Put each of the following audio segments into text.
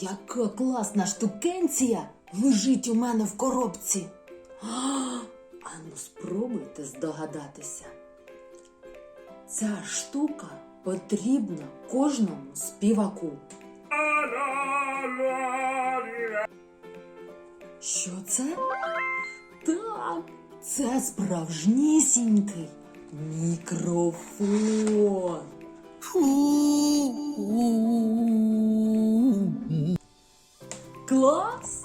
Яка класна штукенція лежить у мене в коробці. А, Ану, спробуйте здогадатися. Ця штука потрібна кожному співаку. Що це? Так, це справжнісінький мікрофон. Клас!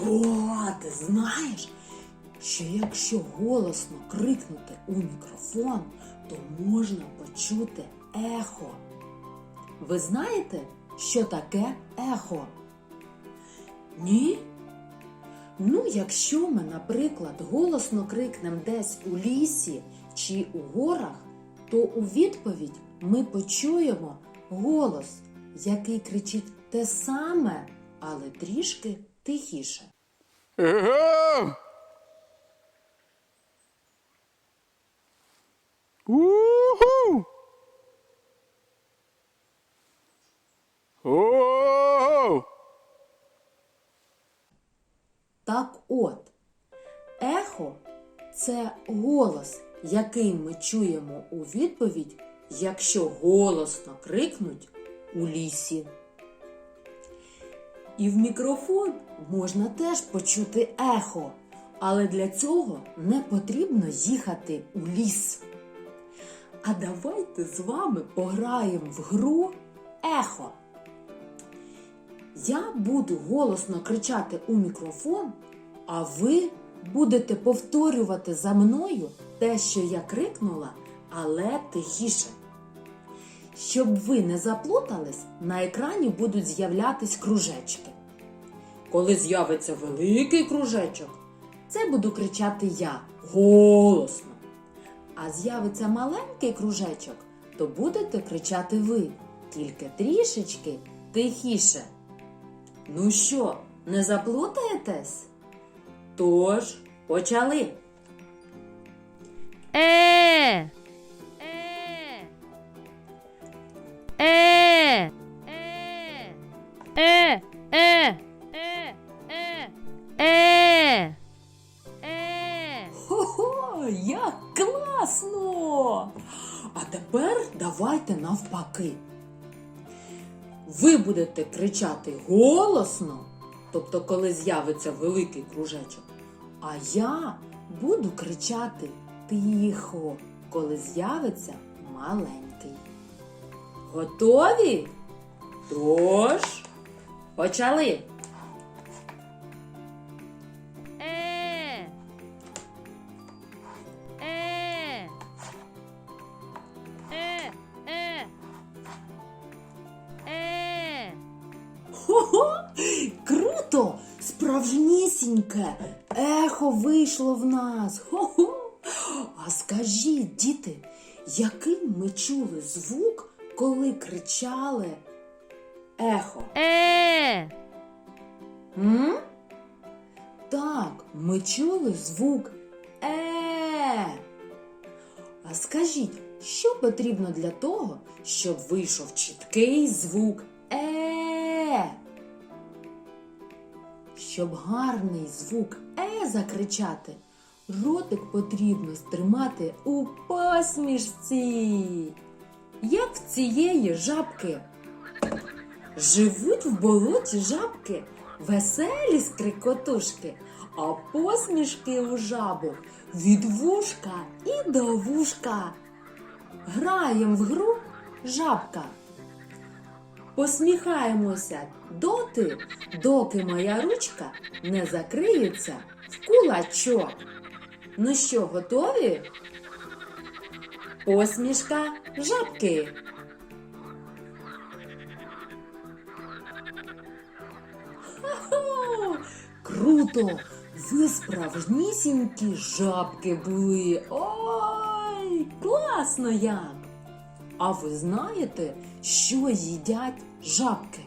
О, ти знаєш, що якщо голосно крикнути у мікрофон, то можна почути ехо. Ви знаєте, що таке ехо? Ні? Ну, якщо ми, наприклад, голосно крикнемо десь у лісі чи у горах, то у відповідь ми почуємо голос, який кричить те саме, але трішки тихіше. Уху! О! Так от, ехо це голос, який ми чуємо у відповідь, якщо голосно крикнуть у лісі. І в мікрофон можна теж почути ехо, але для цього не потрібно їхати у ліс. А давайте з вами пограємо в гру ехо. Я буду голосно кричати у мікрофон, а ви будете повторювати за мною те, що я крикнула, але тихіше. Щоб ви не заплутались, на екрані будуть з'являтись кружечки. Коли з'явиться великий кружечок, це буду кричати я голосно. А з'явиться маленький кружечок, то будете кричати ви, тільки трішечки тихіше. Ну що, не заплутаєтесь? Тож, почали. Е. Е. Е. Е. Е. Е. Е. Хо-хо, як класно! А тепер давайте навпаки. Ви будете кричати голосно, тобто коли з'явиться великий кружечок, а я буду кричати тихо, коли з'явиться маленький. Готові? Тож, почали! Е. Е. Е. Е. Е. Хо-хо! Круто! Справжнісіньке! Ехо вийшло в нас! Хо-хо! А скажіть, діти, яким ми чули звук, коли кричали ехо? Е. Так, ми чули звук е. А скажіть, що потрібно для того, щоб вийшов чіткий звук е? Щоб гарний звук е закричати, ротик потрібно стримати у посмішці. Як в цієї жабки. Живуть в болоті жабки, веселі скрикотушки, а посмішки у жабок від вушка і до вушка. Граєм в гру жабка. Посміхаємося доти, доки моя ручка не закриється в кулачок. Ну що, готові? Посмішка жабки. Круто! Ви справжнісінькі жабки були. Ой, класно як! А ви знаєте, що їдять жабки?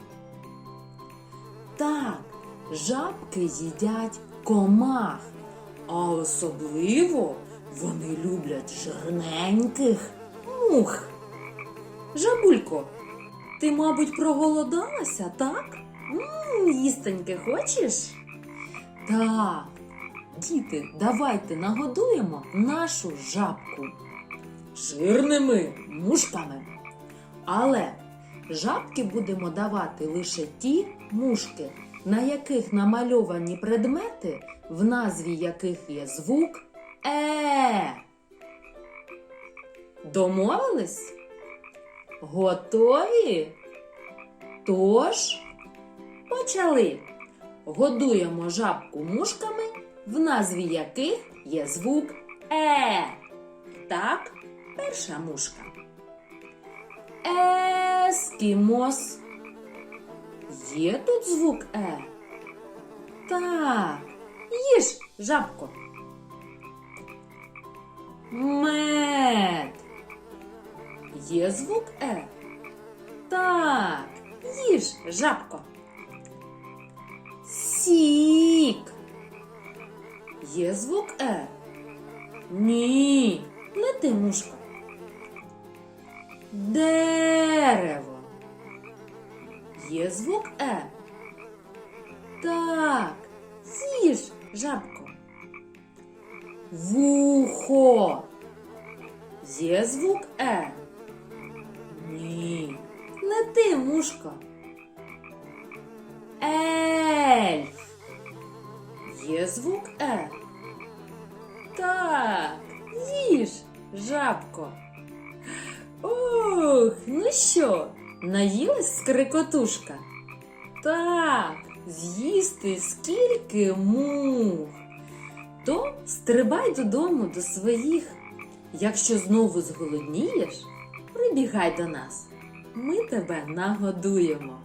Так, жабки їдять комах, а особливо вони люблять жирненьких мух. Жабулько, ти, мабуть, проголодалася, так? Мм, їстеньке хочеш? Так. Діти, давайте нагодуємо нашу жабку жирними мушками. Але жабки будемо давати лише ті мушки, на яких намальовані предмети, в назві яких є звук Е. Домовились? Готові? Тож, почали. Годуємо жабку мушками, в назві яких є звук Е. Так, перша мушка. Ескімос. Є тут звук Е? Так. Їж, жабко. Мед. Є звук Е? Так. Їж, жабко. Сік. Є звук Е? Ні. Не ти, мушка. Дерево. Є звук Е. Так. Їж, жабко. Вухо. Є звук Е. Ні. Не ти, мушка. Ельф. Є звук Е. Так. Їж, жабко. Ох, ну що, наїлась скрикотушка? Так, з'їсти скільки мух. То стрибай додому до своїх. Якщо знову зголоднієш, прибігай до нас. Ми тебе нагодуємо.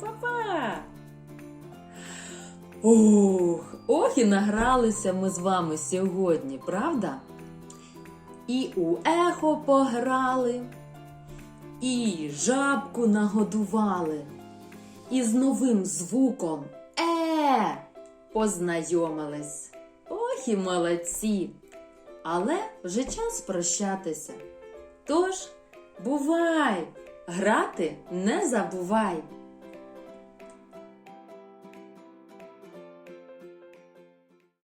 Па-па! Ох, ох і награлися ми з вами сьогодні, правда? І у ехо пограли, і жабку нагодували, і з новим звуком Е познайомились. Ох і молодці! Але вже час прощатися. Тож, бувай, грати не забувай.